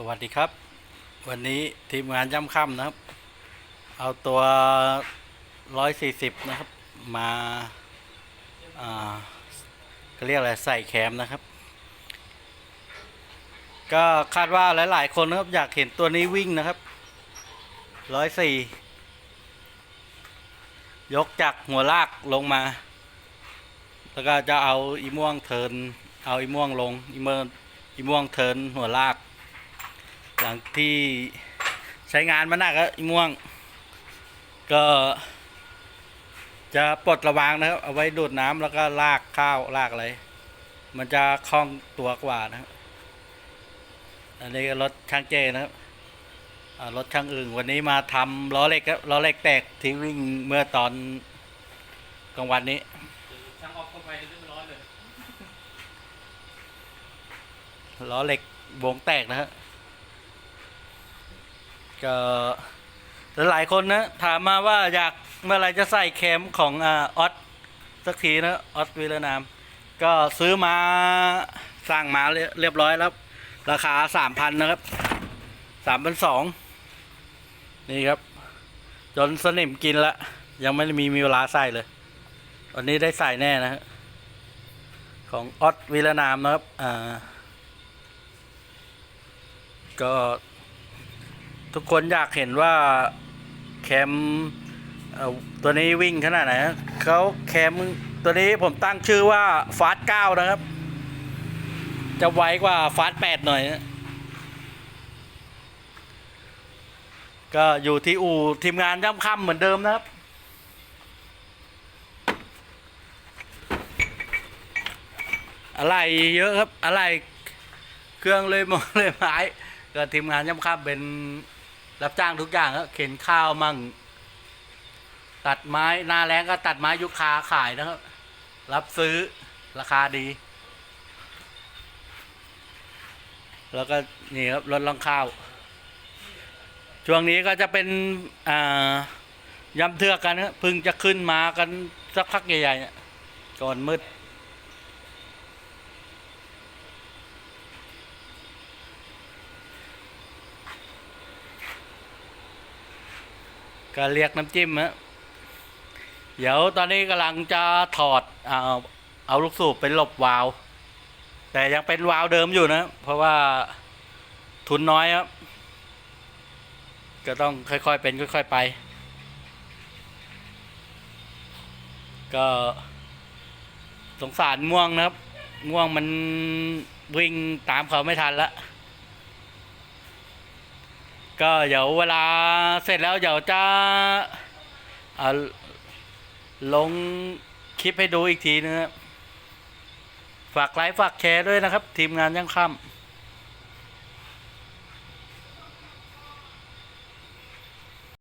สวัสดีครับ วันนี้ทีมงานย่ำค่ำนะครับ เอาตัว 140 นะครับมาอ่าก็เรียกอะไรใส่แคมนะครับ ก็คาดว่าหลาย ๆ คนนะครับ อยากเห็นตัวนี้วิ่งนะครับ 104 ยกจากหัวลากลงมา แล้วก็จะเอาอีม่วงเทิน เอาอีม่วงลงอีเมอร์อีม่วงเทินหัวลาก หลังที่ใช้งานมาหนักแล้วอีม่วง ก็ จะปลดระวางนะครับเอาไว้ดูดน้ำแล้วก็ลากข้าวลากอะไร มันจะคล่องตัวกว่านะครับอันนี้ก็รถช่างเจนะครับอ่ารถช่างอื่นวันนี้มาทำล้อเหล็กครับล้อเหล็กแตกที่วิ่งเมื่อตอนกลางวันนี้ช่างออฟเข้าไปจะไม่ร้อนเลยล้อเหล็กวงแตกนะฮะ ก็หลายคนนะถามมาว่าอยากเมื่อไรจะใส่แคมของออสสักทีนะออสวิลนาม ก็ซื้อมาสั่งมาเรียบร้อยแล้ว ราคาสามพันนะครับสามพันสองนี่ครับ จนสนิมกินละ ยังไม่มีมีเวลาใส่เลย วันนี้ได้ใส่แน่นะฮะของออสวิลนามนะครับอ่าก็ ทุกคนอยากเห็นว่าแคมตัวนี้วิ่งขนาดไหนเขาแคมตัวนี้ผมตั้งชื่อว่าฟาสเก้านะครับ จะไวกว่าฟาสแปดหน่อยนะก็อยู่ที่อู่ทีมงานย่ำค่ำเหมือนเดิมนะครับ อะไรเยอะครับ อะไรเครื่องเลยมองเลยไม้ก็ทีมงานย่ำค่ำเป็น รับจ้างทุกอย่างครับเข็นข้าวมั่ง ตัดไม้หน้าแรงก็ตัดไม้ยุคาขายนะครับ รับซื้อราคาดี แล้วก็นี่ครับรถลังข้าว ช่วงนี้ก็จะเป็นอ่ายำเทือกกันนะพิ่งจะขึ้นมากันสักพักใหญ่ๆเนี่ยก่อนมืด ก็เรียกน้ำจิ้มฮะเดี๋ยวตอนนี้กำลังจะถอดเอาเอาลูกสูบไปหลบวาล์วแต่ยังเป็นวาล์วเดิมอยู่นะ เพราะว่าทุนน้อยครับ ก็ต้องค่อยๆเป็นค่อย ๆไป ก็สงสารม่วงนะครับ ม่วงมันวิ่งตามเขาไม่ทันละ ก็เดี๋ยวเวลาเสร็จแล้วเดี๋ยวจะอ่าลงคลิปให้ดูอีกทีนึงครับฝากไลค์ฝากแชร์ด้วยนะครับ ทีมงานย่างค่ำ